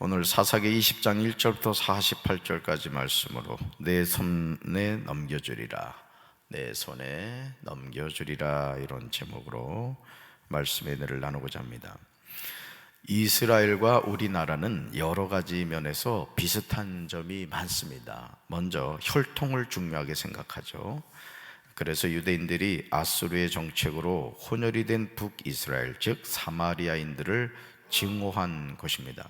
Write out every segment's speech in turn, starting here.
오늘 사사기 20장 1절부터 48절까지 말씀으로 내 손에 넘겨주리라. 내 손에 넘겨주리라. 이런 제목으로 말씀의 은혜를 나누고자 합니다. 이스라엘과 우리나라는 여러 가지 면에서 비슷한 점이 많습니다. 먼저 혈통을 중요하게 생각하죠. 그래서 유대인들이 아수르의 정책으로 혼혈이 된 북이스라엘 즉 사마리아인들을 증오한 것입니다.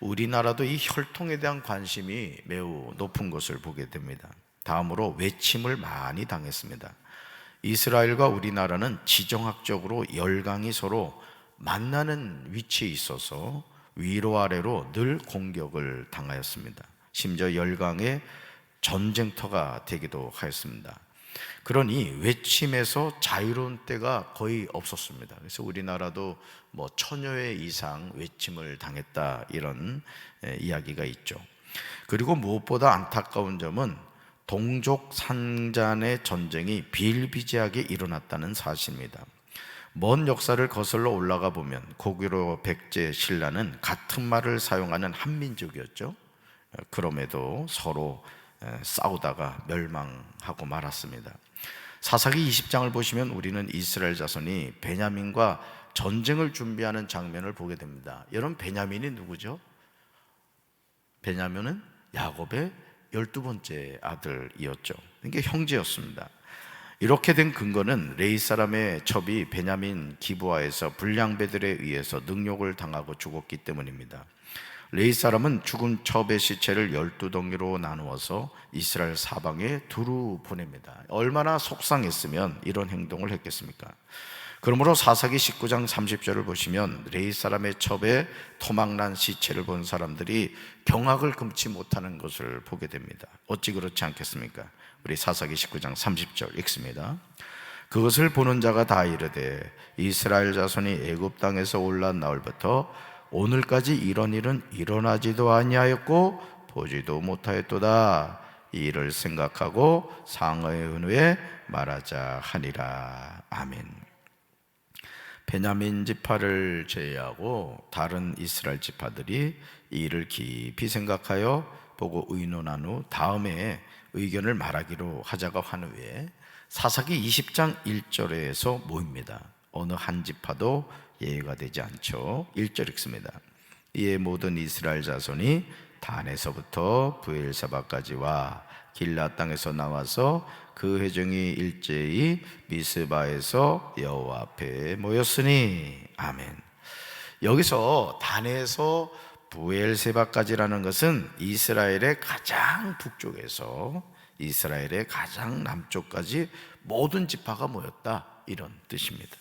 우리나라도 이 혈통에 대한 관심이 매우 높은 것을 보게 됩니다. 다음으로 외침을 많이 당했습니다. 이스라엘과 우리나라는 지정학적으로 열강이 서로 만나는 위치에 있어서 위로 아래로 늘 공격을 당하였습니다. 심지어 열강의 전쟁터가 되기도 하였습니다. 그러니 외침에서 자유로운 때가 거의 없었습니다. 그래서 우리나라도 뭐 천여 회 이상 외침을 당했다 이런 이야기가 있죠. 그리고 무엇보다 안타까운 점은 동족 산잔의 전쟁이 비일비재하게 일어났다는 사실입니다. 먼 역사를 거슬러 올라가 보면 고구려 백제 신라는 같은 말을 사용하는 한민족이었죠. 그럼에도 서로 싸우다가 멸망하고 말았습니다. 사사기 20장을 보시면 우리는 이스라엘 자손이 베냐민과 전쟁을 준비하는 장면을 보게 됩니다. 여러분 베냐민이 누구죠? 베냐민은 야곱의 열두 번째 아들이었죠. 이게 형제였습니다. 이렇게 된 근거는 레이 사람의 첩이 베냐민 기부하에서 불량배들에 의해서 능욕을 당하고 죽었기 때문입니다. 레이 사람은 죽은 첩의 시체를 열두 덩이로 나누어서 이스라엘 사방에 두루 보냅니다. 얼마나 속상했으면 이런 행동을 했겠습니까? 그러므로 사사기 19장 30절을 보시면 레이 사람의 첩에 토막난 시체를 본 사람들이 경악을 금치 못하는 것을 보게 됩니다. 어찌 그렇지 않겠습니까? 우리 사사기 19장 30절 읽습니다. 그것을 보는 자가 다 이르되 이스라엘 자손이 애굽 땅에서 올라온 나흘부터 오늘까지 이런 일은 일어나지도 아니하였고 보지도 못하였도다. 이 일을 생각하고 상어의 은후에 말하자 하니라. 아멘. 베냐민 지파를 제외하고 다른 이스라엘 지파들이 이 일을 깊이 생각하여 보고 의논한 후 다음에 의견을 말하기로 하자가 한 후에 사사기 20장 1절에서 모입니다. 어느 한 지파도 예외가 되지 않죠. 1절 읽습니다. 이에 모든 이스라엘 자손이 단에서부터 부엘사바까지 와 길라 땅에서 나와서 그 회중이 일제히 미스바에서 여호와 앞에 모였으니 아멘. 여기서 단에서 부엘세바까지라는 것은 이스라엘의 가장 북쪽에서 이스라엘의 가장 남쪽까지 모든 지파가 모였다 이런 뜻입니다.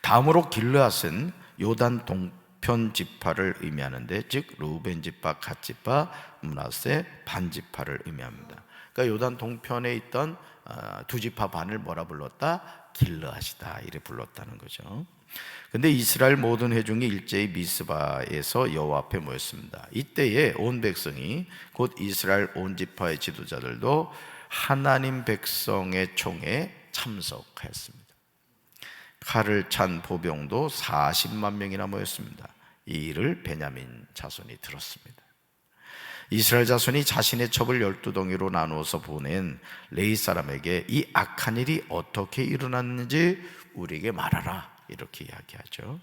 다음으로 길르앗은 요단 동편 지파를 의미하는데 즉 루벤 지파, 갓 지파, 문하세 반 지파를 의미합니다. 그러니까 요단 동편에 있던 아, 두 지파 반을 뭐라 불렀다? 길르앗이다 이래 불렀다는 거죠. 근데 이스라엘 모든 회중이 일제히 미스바에서 여호와 앞에 모였습니다. 이때에 온 백성이 곧 이스라엘 온 지파의 지도자들도 하나님 백성의 총에 참석하였습니다. 칼을 찬 보병도 40만 명이나 모였습니다. 이 일을 베냐민 자손이 들었습니다. 이스라엘 자손이 자신의 첩을 열두 덩이로 나누어서 보낸 레이 사람에게 이 악한 일이 어떻게 일어났는지 우리에게 말하라 이렇게 이야기하죠.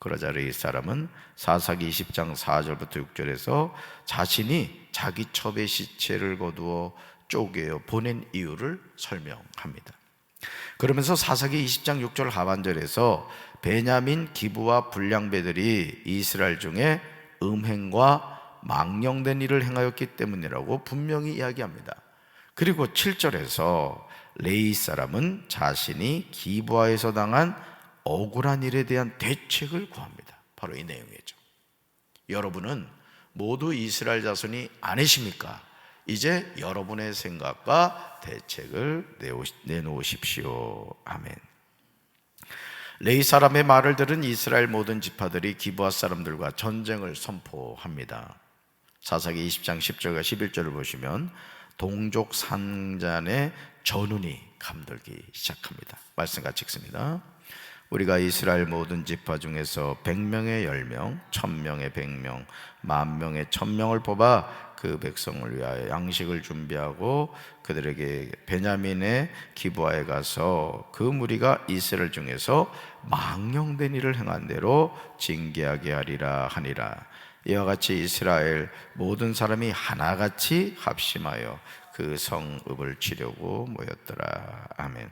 그러자 레이 사람은 사사기 20장 4절부터 6절에서 자신이 자기 첩의 시체를 거두어 쪼개어 보낸 이유를 설명합니다. 그러면서 사사기 20장 6절 하반절에서 베냐민 기부와 불량배들이 이스라엘 중에 음행과 망령된 일을 행하였기 때문이라고 분명히 이야기합니다. 그리고 7절에서 레이 사람은 자신이 기부하에서 당한 억울한 일에 대한 대책을 구합니다. 바로 이 내용이죠. 여러분은 모두 이스라엘 자손이 아니십니까? 이제 여러분의 생각과 대책을 내놓으십시오. 아멘. 레이 사람의 말을 들은 이스라엘 모든 지파들이 기부하 사람들과 전쟁을 선포합니다. 사사기 20장 10절과 11절을 보시면 동족 상잔의 전운이 감돌기 시작합니다. 말씀 같이 읽습니다. 우리가 이스라엘 모든 지파 중에서 100명의 10명, 1000명의 100명, 만 명의 1000명을 뽑아 그 백성을 위하여 양식을 준비하고 그들에게 베냐민의 기부하에 가서 그 무리가 이스라엘 중에서 망령된 일을 행한 대로 징계하게 하리라 하니라. 이와 같이 이스라엘 모든 사람이 하나같이 합심하여 그 성읍을 치려고 모였더라. 아멘.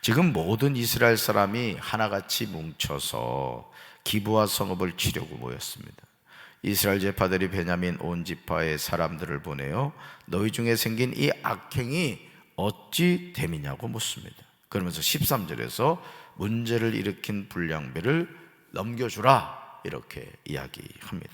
지금 모든 이스라엘 사람이 하나같이 뭉쳐서 기부와 성읍을 치려고 모였습니다. 이스라엘 제파들이 베냐민 온 지파의 사람들을 보내요. 너희 중에 생긴 이 악행이 어찌 됨이냐고 묻습니다. 그러면서 13절에서 문제를 일으킨 불량배를 넘겨주라 이렇게 이야기합니다.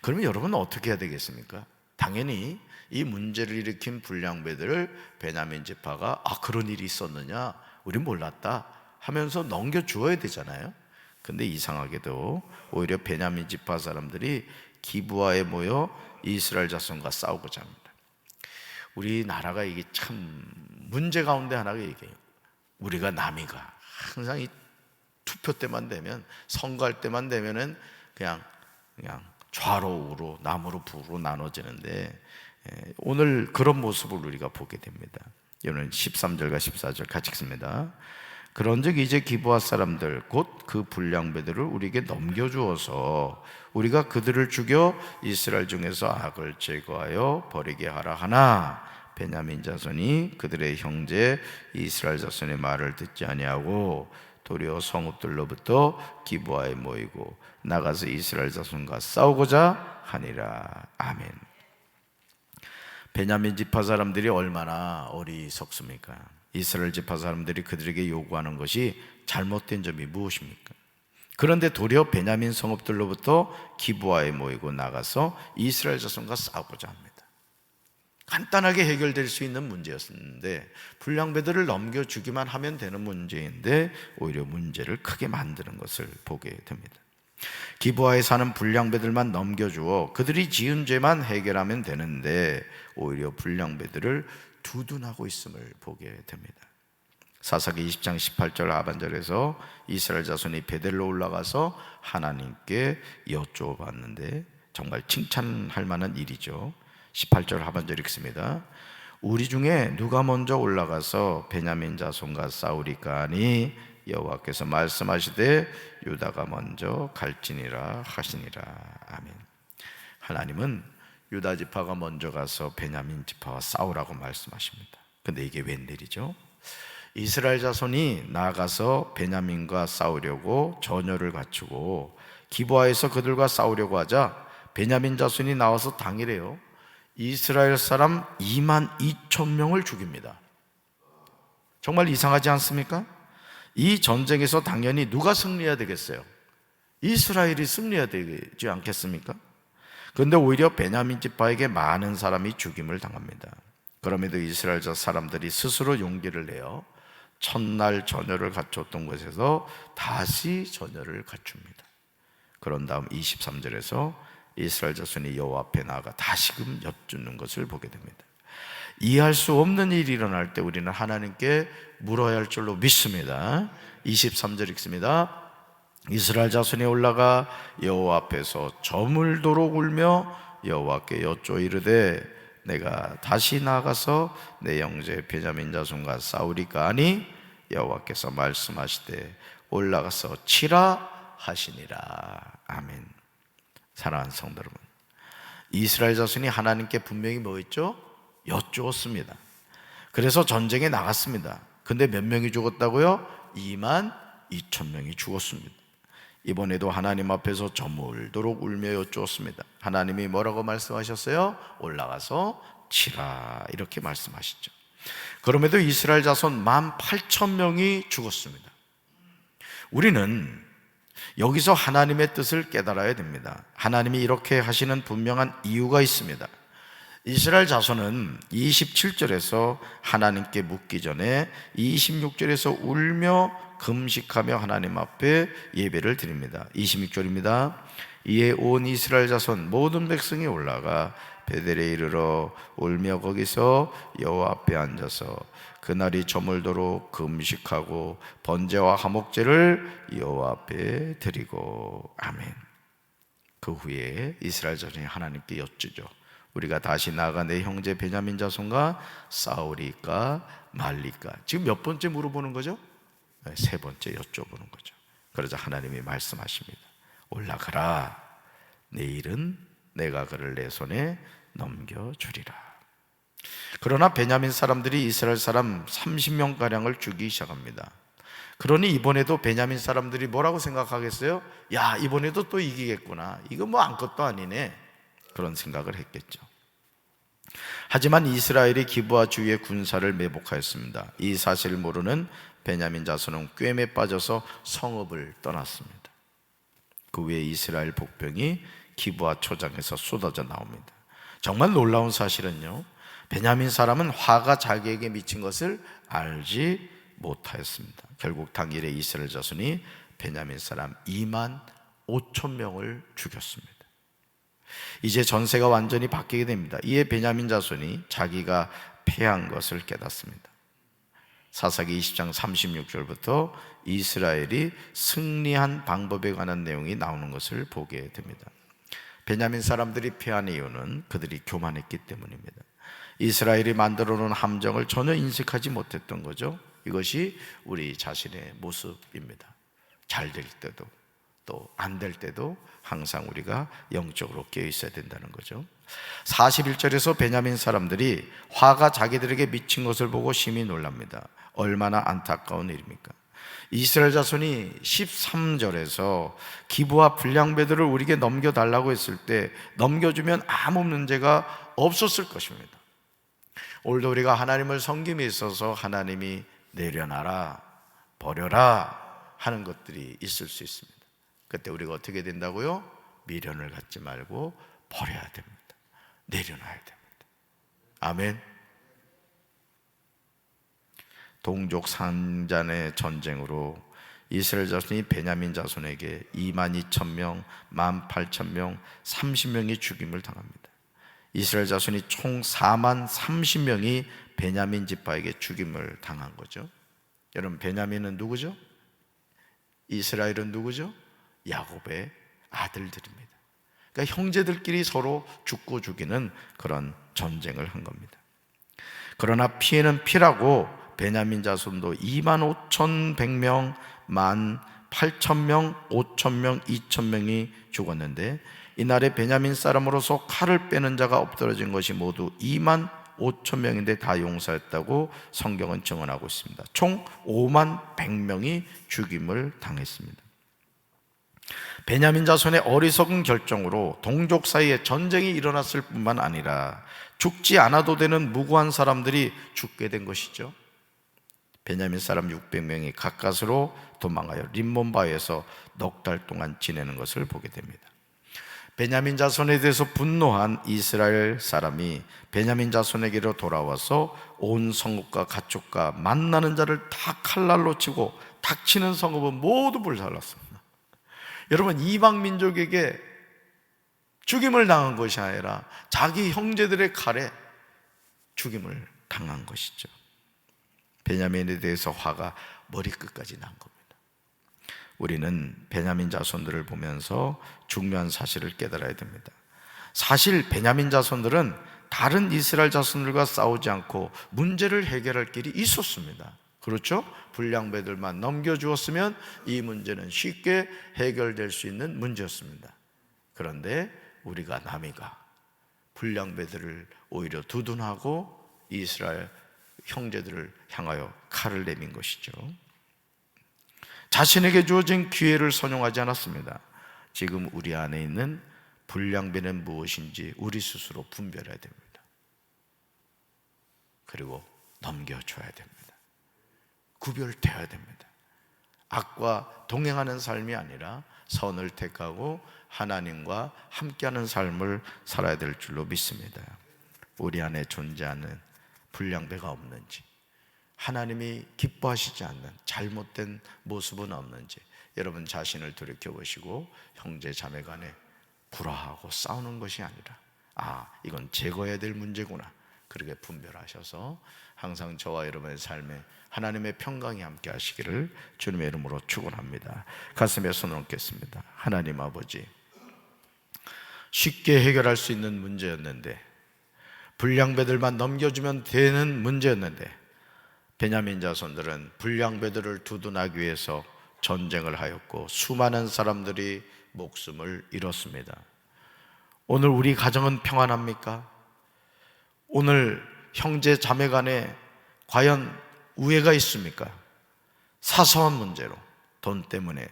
그러면 여러분 어떻게 해야 되겠습니까? 당연히 이 문제를 일으킨 불량배들을 베냐민 지파가 아 그런 일이 있었느냐 우린 몰랐다 하면서 넘겨 주어야 되잖아요. 근데 이상하게도 오히려 베냐민 지파 사람들이 기부하에 모여 이스라엘 자손과 싸우고자 합니다. 우리 나라가 이게 참 문제 가운데 하나가 이게 우리가 남이가 항상 이 투표 때만 되면 선거할 때만 되면은 그냥 그냥 좌로 우로 남으로 부로 나눠지는데 예, 오늘 그런 모습을 우리가 보게 됩니다. 오늘 13절과 14절 같이 읽습니다. 그런즉 이제 기부하 사람들 곧 그 불량배들을 우리에게 넘겨주어서 우리가 그들을 죽여 이스라엘 중에서 악을 제거하여 버리게 하라 하나 베냐민 자손이 그들의 형제 이스라엘 자손의 말을 듣지 아니하고 도리어 성읍들로부터 기부하에 모이고 나가서 이스라엘 자손과 싸우고자 하니라 아멘. 베냐민 지파 사람들이 얼마나 어리석습니까? 이스라엘 지파 사람들이 그들에게 요구하는 것이 잘못된 점이 무엇입니까? 그런데 도리어 베냐민 성읍들로부터 기부하에 모이고 나가서 이스라엘 자손과 싸우고자 합니다. 간단하게 해결될 수 있는 문제였는데 불량배들을 넘겨주기만 하면 되는 문제인데 오히려 문제를 크게 만드는 것을 보게 됩니다. 기부하에 사는 불량배들만 넘겨주어 그들이 지은 죄만 해결하면 되는데 오히려 불량배들을 두둔하고 있음을 보게 됩니다. 사사기 20장 18절 하반절에서 이스라엘 자손이 베델로 올라가서 하나님께 여쭤봤는데 정말 칭찬할 만한 일이죠. 18절 하반절 읽습니다. 우리 중에 누가 먼저 올라가서 베냐민 자손과 싸우리까 하니 여호와께서 말씀하시되 유다가 먼저 갈지니라 하시니라 아멘. 하나님은 유다 지파가 먼저 가서 베냐민 지파와 싸우라고 말씀하십니다. 근데 이게 웬일이죠? 이스라엘 자손이 나가서 베냐민과 싸우려고 전열을 갖추고 기부하에서 그들과 싸우려고 하자 베냐민 자손이 나와서 당일에요. 이스라엘 사람 2만 2천 명을 죽입니다. 정말 이상하지 않습니까? 이 전쟁에서 당연히 누가 승리해야 되겠어요? 이스라엘이 승리해야 되지 않겠습니까? 그런데 오히려 베냐민 지파에게 많은 사람이 죽임을 당합니다. 그럼에도 이스라엘 사람들이 스스로 용기를 내어 첫날 전열을 갖췄던 곳에서 다시 전열을 갖춥니다. 그런 다음 23절에서 이스라엘 자손이 여호와 앞에 나아가 다시금 엿주는 것을 보게 됩니다. 이해할 수 없는 일이 일어날 때 우리는 하나님께 물어야 할 줄로 믿습니다. 23절 읽습니다. 이스라엘 자손이 올라가 여호와 앞에서 저물도록 울며 여호와께 여쭈어 이르되 내가 다시 나가서 내 형제 베냐민 자손과 싸우리까 하니? 여호와께서 말씀하시되 올라가서 치라 하시니라. 아멘. 사랑하는 성도 여러분 이스라엘 자손이 하나님께 분명히 뭐 했죠? 여쭈었습니다. 그래서 전쟁에 나갔습니다. 근데 몇 명이 죽었다고요? 2만 2천 명이 죽었습니다 이번에도 하나님 앞에서 저물도록 울며 여쭈었습니다. 하나님이 뭐라고 말씀하셨어요? 올라가서 치라 이렇게 말씀하시죠. 그럼에도 이스라엘 자손 만 8천 명이 죽었습니다. 우리는 여기서 하나님의 뜻을 깨달아야 됩니다. 하나님이 이렇게 하시는 분명한 이유가 있습니다. 이스라엘 자손은 27절에서 하나님께 묻기 전에 26절에서 울며 금식하며 하나님 앞에 예배를 드립니다. 26절입니다. 이에 온 이스라엘 자손 모든 백성이 올라가 베델에 이르러 울며 거기서 여호와 앞에 앉아서 그날이 저물도록 금식하고 번제와 화목제를 여호와 앞에 드리고 아멘. 그 후에 이스라엘 자손이 하나님께 여쭈죠. 우리가 다시 나가 내 형제 베냐민 자손과 싸우리까 말리까. 지금 몇 번째 물어보는 거죠? 네, 세 번째 여쭤보는 거죠. 그러자 하나님이 말씀하십니다. 올라가라. 내일은 내가 그를 내 손에 넘겨주리라. 그러나 베냐민 사람들이 이스라엘 사람 30명 가량을 죽이기 시작합니다. 그러니 이번에도 베냐민 사람들이 뭐라고 생각하겠어요? 야, 이번에도 또 이기겠구나. 이거 뭐 아무것도 아니네. 그런 생각을 했겠죠. 하지만 이스라엘이 기부와 주위의 군사를 매복하였습니다. 이 사실을 모르는 베냐민 자손은 꿰매 빠져서 성읍을 떠났습니다. 그 후에 이스라엘 복병이 기부와 초장에서 쏟아져 나옵니다. 정말 놀라운 사실은요. 베냐민 사람은 화가 자기에게 미친 것을 알지 못하였습니다. 결국 당일에 이스라엘 자손이 베냐민 사람 2만 5천 명을 죽였습니다. 이제 전세가 완전히 바뀌게 됩니다. 이에 베냐민 자손이 자기가 패한 것을 깨닫습니다. 사사기 20장 36절부터 이스라엘이 승리한 방법에 관한 내용이 나오는 것을 보게 됩니다. 베냐민 사람들이 패한 이유는 그들이 교만했기 때문입니다. 이스라엘이 만들어 놓은 함정을 전혀 인식하지 못했던 거죠. 이것이 우리 자신의 모습입니다. 잘 될 때도 또 안 될 때도 항상 우리가 영적으로 깨어 있어야 된다는 거죠. 41절에서 베냐민 사람들이 화가 자기들에게 미친 것을 보고 심히 놀랍니다. 얼마나 안타까운 일입니까? 이스라엘 자손이 13절에서 기부와 불량배들을 우리에게 넘겨달라고 했을 때 넘겨주면 아무 문제가 없었을 것입니다. 오늘도 우리가 하나님을 섬김에 있어서 하나님이 내려놔라, 버려라 하는 것들이 있을 수 있습니다. 그때 우리가 어떻게 된다고요? 미련을 갖지 말고 버려야 됩니다. 내려놔야 됩니다. 아멘. 동족 산잔의 전쟁으로 이스라엘 자손이 베냐민 자손에게 2만 2천 명, 1만 8천 명, 30명이 죽임을 당합니다. 이스라엘 자손이 총 4만 30명이 베냐민 지파에게 죽임을 당한 거죠. 여러분 베냐민은 누구죠? 이스라엘은 누구죠? 야곱의 아들들입니다. 그러니까 형제들끼리 서로 죽고 죽이는 그런 전쟁을 한 겁니다. 그러나 피해는 피라고 베냐민 자손도 2만 5천 100명, 만 8천 명, 5천 명, 2천 명이 죽었는데 이날에 베냐민 사람으로서 칼을 빼는 자가 엎드러진 것이 모두 2만 5천 명인데 다 용사였다고 성경은 증언하고 있습니다. 총 5만 100명이 죽임을 당했습니다. 베냐민 자손의 어리석은 결정으로 동족 사이에 전쟁이 일어났을 뿐만 아니라 죽지 않아도 되는 무고한 사람들이 죽게 된 것이죠. 베냐민 사람 600명이 가까스로 도망하여 림몬바에서 넉 달 동안 지내는 것을 보게 됩니다. 베냐민 자손에 대해서 분노한 이스라엘 사람이 베냐민 자손에게로 돌아와서 온 성읍과 가축과 만나는 자를 다 칼날로 치고 닥치는 성읍은 모두 불살랐습니다. 여러분 이방 민족에게 죽임을 당한 것이 아니라 자기 형제들의 칼에 죽임을 당한 것이죠. 베냐민에 대해서 화가 머리끝까지 난 겁니다. 우리는 베냐민 자손들을 보면서 중요한 사실을 깨달아야 됩니다. 사실 베냐민 자손들은 다른 이스라엘 자손들과 싸우지 않고 문제를 해결할 길이 있었습니다. 그렇죠? 불량배들만 넘겨주었으면 이 문제는 쉽게 해결될 수 있는 문제였습니다. 그런데 우리가 남이가 불량배들을 오히려 두둔하고 이스라엘 형제들을 향하여 칼을 내민 것이죠. 자신에게 주어진 기회를 선용하지 않았습니다. 지금 우리 안에 있는 불량배는 무엇인지 우리 스스로 분별해야 됩니다. 그리고 넘겨줘야 됩니다. 구별되어야 됩니다. 악과 동행하는 삶이 아니라 선을 택하고 하나님과 함께하는 삶을 살아야 될 줄로 믿습니다. 우리 안에 존재하는 불량배가 없는지, 하나님이 기뻐하시지 않는 잘못된 모습은 없는지 여러분 자신을 돌이켜 보시고 형제 자매 간에 불화하고 싸우는 것이 아니라 아 이건 제거해야 될 문제구나 그렇게 분별하셔서 항상 저와 여러분의 삶에 하나님의 평강이 함께 하시기를 주님의 이름으로 축원합니다. 가슴에 손을 얹겠습니다. 하나님 아버지 쉽게 해결할 수 있는 문제였는데 불량배들만 넘겨주면 되는 문제였는데 베냐민 자손들은 불량배들을 두둔하기 위해서 전쟁을 하였고 수많은 사람들이 목숨을 잃었습니다. 오늘 우리 가정은 평안합니까? 오늘 형제 자매 간에 과연 우애가 있습니까? 사소한 문제로 돈 때문에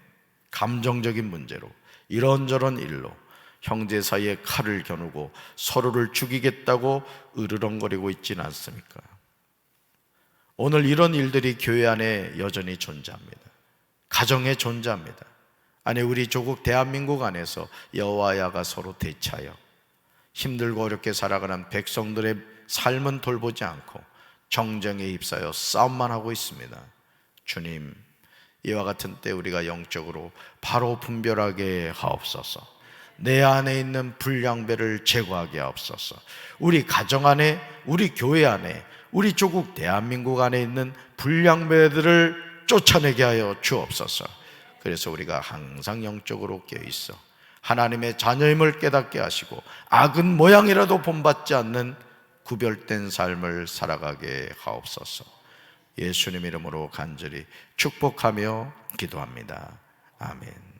감정적인 문제로 이런저런 일로 형제 사이에 칼을 겨누고 서로를 죽이겠다고 으르렁거리고 있지는 않습니까? 오늘 이런 일들이 교회 안에 여전히 존재합니다. 가정에 존재합니다. 아니 우리 조국 대한민국 안에서 여와야가 서로 대차여 힘들고 어렵게 살아가는 백성들의 삶은 돌보지 않고 정쟁에 휩싸여 싸움만 하고 있습니다. 주님, 이와 같은 때 우리가 영적으로 바로 분별하게 하옵소서. 내 안에 있는 불량배를 제거하게 하옵소서. 우리 가정 안에, 우리 교회 안에, 우리 조국 대한민국 안에 있는 불량배들을 쫓아내게 하여 주옵소서. 그래서 우리가 항상 영적으로 깨어 있어 하나님의 자녀임을 깨닫게 하시고 악은 모양이라도 본받지 않는 구별된 삶을 살아가게 하옵소서. 예수님 이름으로 간절히 축복하며 기도합니다. 아멘.